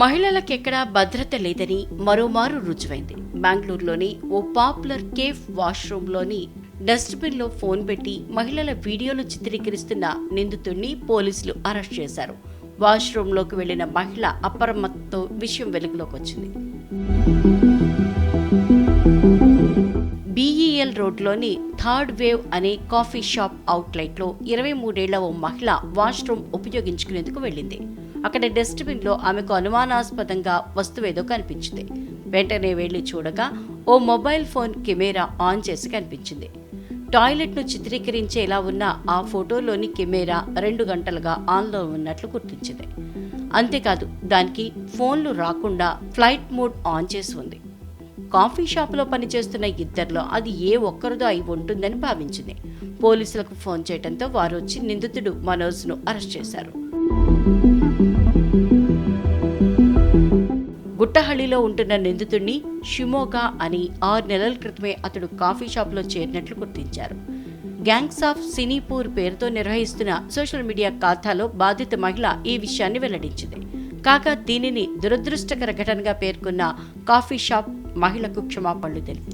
మహిళలకెక్కడా భద్రత లేదని మరోమారు రుజువైంది. బెంగళూరులోని ఓ పాపులర్ కేఫ్ వాష్రూమ్లోని డస్ట్బిన్లో ఫోన్ పెట్టి మహిళల వీడియోలు చిత్రీకరిస్తున్న నిందితుడిని పోలీసులు అరెస్ట్ చేశారు. వాష్రూమ్లోకి వెళ్ళిన మహిళ అప్రమత్తతో విషయం వెలుగులోకి వచ్చింది. బీఈఎల్ రోడ్లోని థర్డ్ వేవ్ అనే కాఫీ షాప్ అవుట్లెట్లో ఇరవై మూడేళ్ళ ఓ మహిళ వాష్రూమ్ ఉపయోగించుకునేందుకు వెళ్ళింది. అక్కడ డస్ట్బిన్లో ఆమెకు అనుమానాస్పదంగా వస్తువేదో కనిపించింది. వెంటనే వెళ్ళి చూడగా ఓ మొబైల్ ఫోన్ కెమెరా ఆన్ చేసి కనిపించింది. టాయిలెట్ను చిత్రీకరించేలా ఉన్న ఆ ఫోటోలోని కెమెరా రెండు గంటలుగా ఆన్లో ఉన్నట్లు గుర్తించింది. అంతేకాదు దానికి ఫోన్లు రాకుండా ఫ్లైట్ మోడ్ ఆన్ చేసి ఉంది. కాఫీ షాపులో పనిచేస్తున్న ఇద్దరిలో అది ఏ ఒక్కరిదో అయి ఉంటుందని భావించింది. పోలీసులకు ఫోన్ చేయడంతో వారు వచ్చి నిందితుడు మనోజ్ను అరెస్ట్ చేశారు. గుట్టహళ్ళిలో ఉంటున్న నిందితుడిని షిమోగా అని ఆరు నెలల క్రితమే అతడు కాఫీ షాప్లో చేరినట్లు గుర్తించారు. గ్యాంగ్స్ ఆఫ్ సినీపూర్ పేరుతో నిర్వహిస్తున్న సోషల్ మీడియా ఖాతాలో బాధిత మహిళ ఈ విషయాన్ని వెల్లడించింది. కాగా దీనిని దురదృష్టకర ఘటనగా పేర్కొన్న కాఫీ షాప్ మహిళకు క్షమాపణలు తెలిపింది